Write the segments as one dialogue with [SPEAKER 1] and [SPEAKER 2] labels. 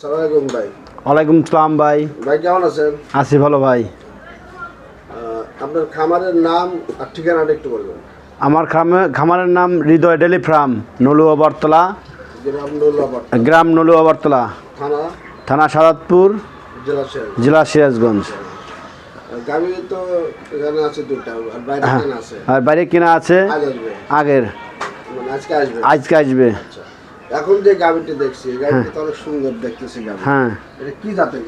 [SPEAKER 1] সালামালাইকুম ভাই।
[SPEAKER 2] ওয়ালাইকুম সালাম ভাই।
[SPEAKER 1] ভাই কেমন আছেন?
[SPEAKER 2] আছি ভালো ভাই।
[SPEAKER 1] আপনার খামারের নাম আর ঠিকানাটা একটু বলবেন।
[SPEAKER 2] আমার খামে খামারের নাম হৃদয় ডেলি ফার্ম নলুয়া বরতলা
[SPEAKER 1] গ্রাম
[SPEAKER 2] নলুয়া বরতলা
[SPEAKER 1] থানা?
[SPEAKER 2] থানা সাদাতপুর।
[SPEAKER 1] জেলা
[SPEAKER 2] সিরাজগঞ্জ।
[SPEAKER 1] দুটা আর বাইরে
[SPEAKER 2] হ্যাঁ।
[SPEAKER 1] কেনা আছে?
[SPEAKER 2] আগের।
[SPEAKER 1] মানে আজকে আসবে?
[SPEAKER 2] আজকে আসবে।
[SPEAKER 1] আচ্ছা। এখন যে দেখছি তো অনেক সুন্দর দেখতেছি
[SPEAKER 2] হ্যাঁ।
[SPEAKER 1] এটা কি জাতের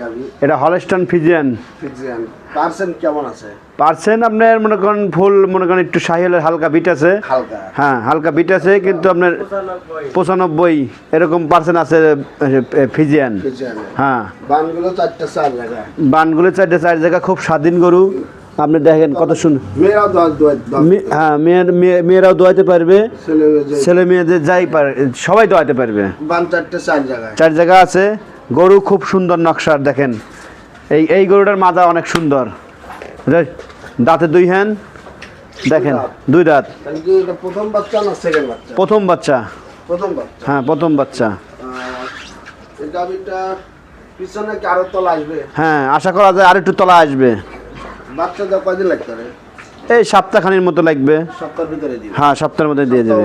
[SPEAKER 2] এটা হলস্টন ফিজিয়ান
[SPEAKER 1] ফিজিয়ান পার্সেন্ট কেমন আছে?
[SPEAKER 2] পার্সেন্ট আপনার মনে করেন ফুল মনে করেন একটু সাহিলের হালকা বিট আছে।
[SPEAKER 1] হালকা।
[SPEAKER 2] হ্যাঁ হালকা বিট আছে কিন্তু আপনার পঁচানব্বই এরকম পার্সেন্ট আছে ফিজিয়ান হ্যাঁ।
[SPEAKER 1] বানগুলো চারটা চার জায়গা।
[SPEAKER 2] বানগুলো চারটে চার জায়গা খুব স্বাধীন গরু। আপনি দেখেন কত সুন্দর হ্যাঁ মেয়ের মেয়ে- মেয়েরাও দোয়াতে পারবে
[SPEAKER 1] ছেলে
[SPEAKER 2] মেয়েদের যাই পারে সবাই দোয়াতে পারবে।
[SPEAKER 1] চার
[SPEAKER 2] জায়গা আছে গরু খুব সুন্দর নকশার দেখেন। এই এই গরুটার মাজা অনেক সুন্দর। দাঁতে দুই হ্যান দেখেন দুই দাঁত।
[SPEAKER 1] প্রথম বাচ্চা না সেকেন্ড বাচ্চা?
[SPEAKER 2] প্রথম বাচ্চা।
[SPEAKER 1] প্রথম বাচ্চা।
[SPEAKER 2] হ্যাঁ প্রথম বাচ্চা।
[SPEAKER 1] পিছনে আসবে?
[SPEAKER 2] হ্যাঁ আশা করা যায় আর একটু তলা আসবে।
[SPEAKER 1] বাচ্চা দেওয়া কয়দিন লাগতে পারে?
[SPEAKER 2] এই সপ্তাহখানির মতো লাগবে।
[SPEAKER 1] সপ্তাহের ভিতরে দিবে।
[SPEAKER 2] হ্যাঁ সপ্তাহের মধ্যে দিয়ে দেবে।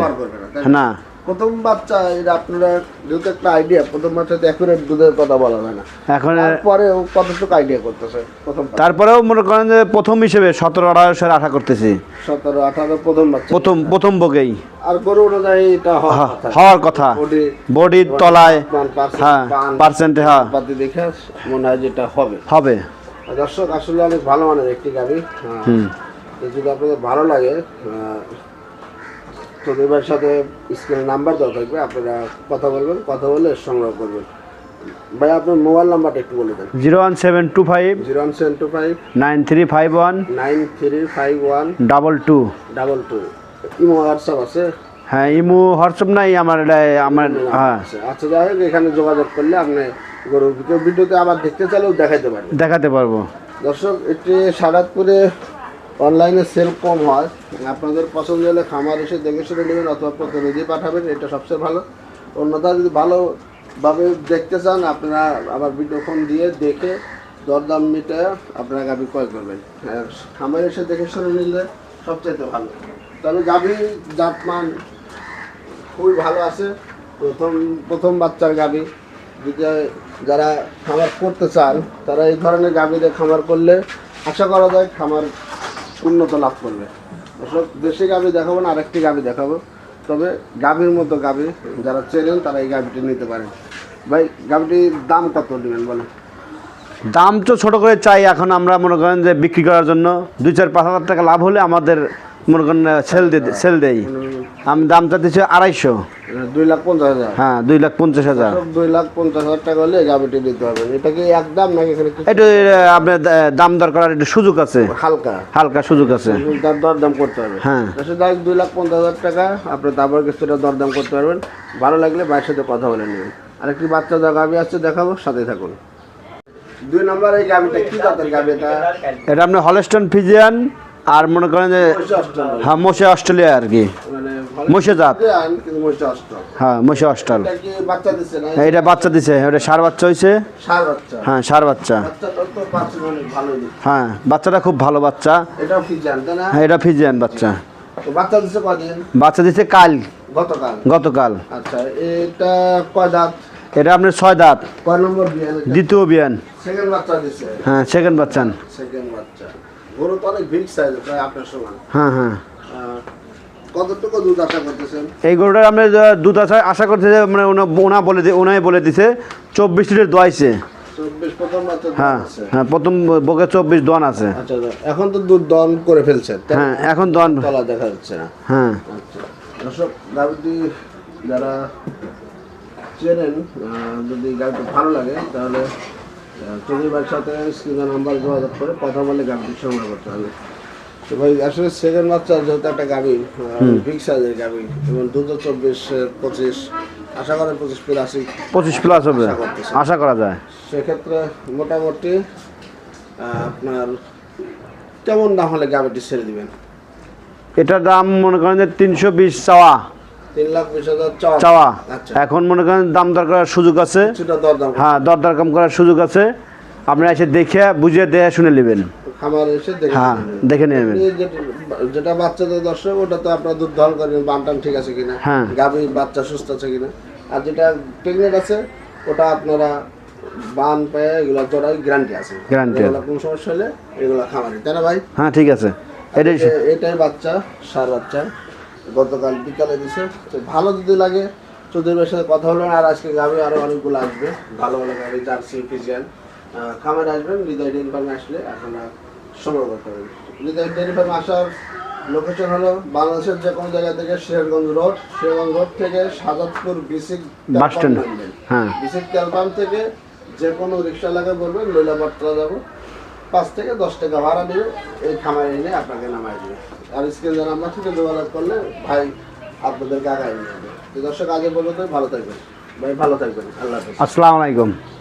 [SPEAKER 1] না, প্রথম বাচ্চা এটা আপনারা যেহেতু একটা আইডিয়া প্রথম অ্যাকুরেট দুধের কথা বলা হয় না।
[SPEAKER 2] এখন
[SPEAKER 1] তারপরে ও কতটুকু আইডিয়া করতেছে প্রথম
[SPEAKER 2] তারপরেও মনে করেন যে প্রথম হিসেবে সতেরো আঠারোশোর আশা করতেছি।
[SPEAKER 1] সতেরো আঠারো প্রথম বাচ্চা।
[SPEAKER 2] প্রথম প্রথম বগেই।
[SPEAKER 1] আর গরু অনুযায়ী এটা হওয়ার কথা।
[SPEAKER 2] হওয়ার কথা।
[SPEAKER 1] বডি
[SPEAKER 2] বডির তলায় হ্যাঁ পার্সেন্টে হ্যাঁ।
[SPEAKER 1] দেখে মনে হয় যেটা হবে।
[SPEAKER 2] হবে।
[SPEAKER 1] দর্শক আসলে অনেক ভালো মানের একটি গাড়ি।
[SPEAKER 2] হুম।
[SPEAKER 1] যদি আপনাদের ভালো লাগে তোদের সাথে স্ক্রিনের নাম্বার দেওয়া থাকবে আপনারা কথা বলবেন কথা বলে সংগ্রহ করবেন। ভাই আপনার মোবাইল নাম্বারটা একটু বলে দেন।
[SPEAKER 2] Zero one seven two five
[SPEAKER 1] zero one seven two five
[SPEAKER 2] nine three five one
[SPEAKER 1] nine three five one
[SPEAKER 2] double two.
[SPEAKER 1] Double two. Imo WhatsApp আছে?
[SPEAKER 2] হ্যাঁ ইমো হোয়াটসঅ্যাপ নাই আমার এটা আমার হ্যাঁ।
[SPEAKER 1] আচ্ছা, আচ্ছা যাই হোক এখানে যোগাযোগ করলে আপনি গরুর কেউ ভিডিওতে আবার দেখতে চাইলেও দেখাইতে পারবেন
[SPEAKER 2] দেখাতে পারব।
[SPEAKER 1] দর্শক এটি সারাতপুরে অনলাইনে সেল কম হয়। আপনাদের পছন্দ হলে খামার এসে দেখে শুনে নেবেন অথবা প্রতিনিধি পাঠাবেন এটা সবচেয়ে ভালো। অন্যথা যদি ভালোভাবে দেখতে চান আপনারা আবার ভিডিও ফোন দিয়ে দেখে দরদাম মিটে আপনারা গাভি ক্রয় করবেন। খামার এসে দেখে শুনে নিলে সবচেয়ে ভালো। তবে গাভি জাতমান খুবই ভালো আছে। প্রথম প্রথম বাচ্চার গাভি। যারা খামার করতে চান, তারা এই ধরনের গাভীদের খামার করলে আশা করা যায় খামার উন্নত লাভ করবে। দর্শক, দেশি গাভী দেখাবো না, আরেকটি গাভী দেখাবো। তবে গাভীর মতো গাভী যারা চেনেন, তারা এই গাভীটি নিতে পারেন। ভাই, গাভীটির দাম কত নেবেন বলেন?
[SPEAKER 2] দাম তো ছোটো করে চাই, এখন আমরা মনে করেন যে বিক্রি করার জন্য দুই চার পাঁচ হাজার টাকা লাভ হলে আমাদের মনে করেন সেল সেল দেই। আমি দাম চাচ্ছি আড়াইশো।
[SPEAKER 1] দুই লাখ পঞ্চাশ হাজার।
[SPEAKER 2] হ্যাঁ দুই লাখ পঞ্চাশ হাজার।
[SPEAKER 1] দুই লাখ পঞ্চাশ হাজার টাকা হলে গাভীটি নিতে পারবেন এটা কি একদম নাকি
[SPEAKER 2] একটু আপনার দাম দর করার একটু সুযোগ আছে।
[SPEAKER 1] হালকা।
[SPEAKER 2] হালকা সুযোগ আছে।
[SPEAKER 1] তার দরদাম করতে হবে।
[SPEAKER 2] হ্যাঁ।
[SPEAKER 1] দশ লাখ দুই লাখ পঞ্চাশ হাজার টাকা আপনার তারপর কিছুটা দরদাম করতে পারবেন। ভালো লাগলে ভাইয়ের সাথে কথা বলে নেবেন। আরেকটি বাচ্চা দা গাভি আছে দেখাবো সাথে থাকুন। দুই নম্বর এই গাভিটা কি জাতের গাভি এটা?
[SPEAKER 2] এটা আপনার হলস্টন ফিজিয়ান। আর মনে করেন যে হ্যাঁ মশে অস্ট্রেলিয়া আর কি। মহিষা জাত। হ্যাঁ মশে অস্ট্রাল
[SPEAKER 1] এটা বাচ্চা দিচ্ছে না
[SPEAKER 2] এটা দিছে ওটা সার বাচ্চা হয়েছে হ্যাঁ সার বাচ্চা। হ্যাঁ বাচ্চাটা খুব ভালো বাচ্চা। হ্যাঁ এটা ফিজিয়ান বাচ্চা।
[SPEAKER 1] বাচ্চা
[SPEAKER 2] দিছে কাল।
[SPEAKER 1] গতকাল। আচ্ছা এটা কয় দাঁত।
[SPEAKER 2] এটা আপনার ছয় দাঁত দ্বিতীয় বিয়ান। হ্যাঁ সেকেন্ড বাচ্চান
[SPEAKER 1] সেকেন্ড বাচ্চা। গরু তো অনেক বিগ সাইজ প্রায় আপনার সমান
[SPEAKER 2] হ্যাঁ হ্যাঁ।
[SPEAKER 1] কতটুকু দুধ আশা করতেছেন?
[SPEAKER 2] এই গরুটার আপনি দুধ আশা আশা করছে যে মানে ওনা বলে ওনাই বলে দিছে চব্বিশ লিটার দোয়াইছে হ্যাঁ হ্যাঁ প্রথম বকে চব্বিশ দোয়ান আছে।
[SPEAKER 1] আচ্ছা আচ্ছা। এখন তো দুধ দন করে ফেলছেন
[SPEAKER 2] হ্যাঁ এখন দোয়ান
[SPEAKER 1] তলা দেখা যাচ্ছে না।
[SPEAKER 2] হ্যাঁ।
[SPEAKER 1] আচ্ছা। দর্শক যারা চেনেন যদি গাড়িটি ভালো লাগে তাহলে চৌধুরী ভাইয়ের সাথে স্ক্রিনের নাম্বার যোগাযোগ করে কথা বলে গাড়িটি সংগ্রহ করতে হবে। তো ভাই আসলে সেকেন্ড বাচ্চা যেহেতু একটা গাড়ি বিগ সাইজের গাড়ি এবং দুটো চব্বিশ পঁচিশ আশা করেন পঁচিশ প্লাসই
[SPEAKER 2] পঁচিশ প্লাস হবে
[SPEAKER 1] আশা
[SPEAKER 2] করা যায়।
[SPEAKER 1] সেক্ষেত্রে মোটামুটি আপনার কেমন দাম হলে গাড়িটি ছেড়ে দিবেন?
[SPEAKER 2] এটার দাম মনে করেন যে তিনশো বিশ চাওয়া।
[SPEAKER 1] চাওয়া। আচ্ছা।
[SPEAKER 2] এখন মনে করেন দাম দর করার সুযোগ আছে। হ্যাঁ দর দর কম করার সুযোগ আছে। আপনারা এসে দেখে বুঝে দেখে শুনে নেবেন।
[SPEAKER 1] খামার এসে
[SPEAKER 2] হ্যাঁ দেখে নেবেন।
[SPEAKER 1] যেটা- বাচ্চাদের দর্শক ওটা তো আপনার দুধ দহন করেন বানটান ঠিক আছে কিনা?
[SPEAKER 2] হ্যাঁ।
[SPEAKER 1] গাভী বাচ্চা সুস্থ আছে কিনা? আর যেটা প্রেগনেন্ট আছে ওটা আপনারা বান পায়ে এগুলো জোড়াই গ্যারান্টি আছে।
[SPEAKER 2] আছে।
[SPEAKER 1] কোনো সমস্যা হলে এগুলো খামারি। তাই না ভাই?
[SPEAKER 2] হ্যাঁ ঠিক আছে। এটাই
[SPEAKER 1] এটাই বাচ্চা সার বাচ্চা। গতকাল বিকালে দিছে তো ভালো যদি লাগে চৌধুরীর সাথে কথা হলো আর আজকে গাভী আরও অনেকগুলো আসবে। ভালো ভালো গাভী জার্সি ফিজিয়ান খামারে আসবেন হৃদয় ডেয়ারি ফার্মে আসলে আপনারা সংগ্রহ করতে পারবেন হৃদয় ডেয়ারি ফার্মে আসার লোকেশন হলো বাংলাদেশের যে কোনো জায়গা থেকে শেরগঞ্জ রোড শেরগঞ্জ রোড থেকে সাজাদপুর বিসিক
[SPEAKER 2] বাস স্ট্যান্ড। হ্যাঁ।
[SPEAKER 1] বিসিক তেল পাম্প থেকে যে কোনো রিক্সা লাগে বলবেন লৈলাবাট্রা যাব। পাঁচ থেকে দশ টাকা ভাড়া দেবে এই খামারে এনে আপনাকে নামাই দেবে। আর স্ক্রিন নাম্বার থেকে যোগাযোগ করলে ভাই আপনাদেরকে আগায় নিয়ে যাবে। দর্শক, আগে বলব তো ভালো থাকবেন। ভাই, ভালো থাকবেন। আল্লাহ
[SPEAKER 2] আসসালামু আলাইকুম।